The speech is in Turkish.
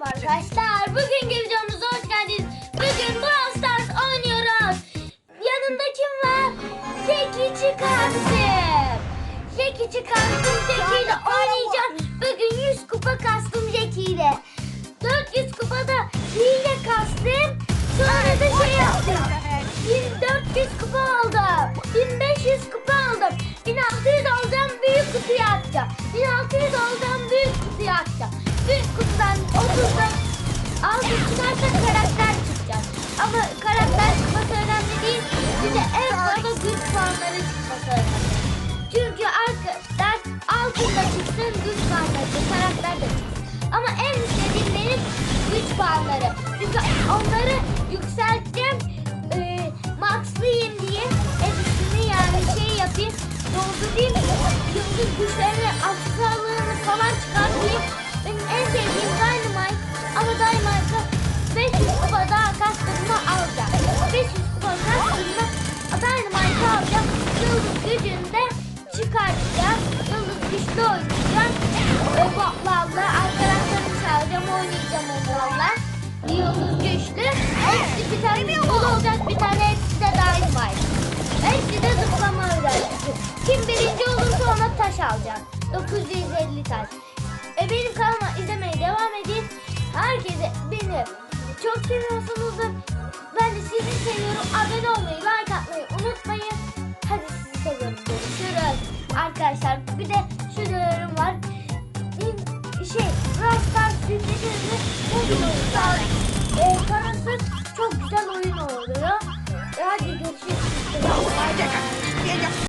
Merhaba Arkadaşlar bugünkü videomuza hoş geldiniz. Bugün Brawl Stars oynuyoruz. Yanımda kim var? Zeki çıkarttım. Zeki çıkarttım. Zeki ile oynayacağım. Bugün 100 kupa kastım Zeki ile. 400 kupada hile kastım. Sonra da şey yaptım. 1400 kupa aldım. 1500 kupa aldım. 1600 alacağım büyük kutuyu açacağım. 1600 alacağım büyük kutuyu açacağım. Büyük 30'dan altı çıkarsa karakter çıkacak. Ama karakter çıkması önemli değil. Bize en fazla güç puanları çıkması önemli. Çünkü arkadaşlar altında çıksın güç puanları karakter de çıksın. Ama en istediğim benim güç puanları. Çünkü onları yükselteceğim. Yıldız gücünde çıkartacağım. Yıldız güçlü oynayacağım. Ve botlarla arkadaşlarımı çağıracağım. Oynayacağım onlarla. Yıldız güçlü. Hepsi bir tane dolu olacak. Bir tane hepsi de Dynamite. Hepsi de zıplama özelliği. Kim birinci olursa ona taş alacak. 950 taş. E benim kanalıma izlemeye devam edin. Herkese beni çok seviyorsunuzdur. Ben de sizi seviyorum. Abone olmayı, Arkadaşlar. Bir de şu duyarım var. Şey, Brawl Stars yüklediğinizde bu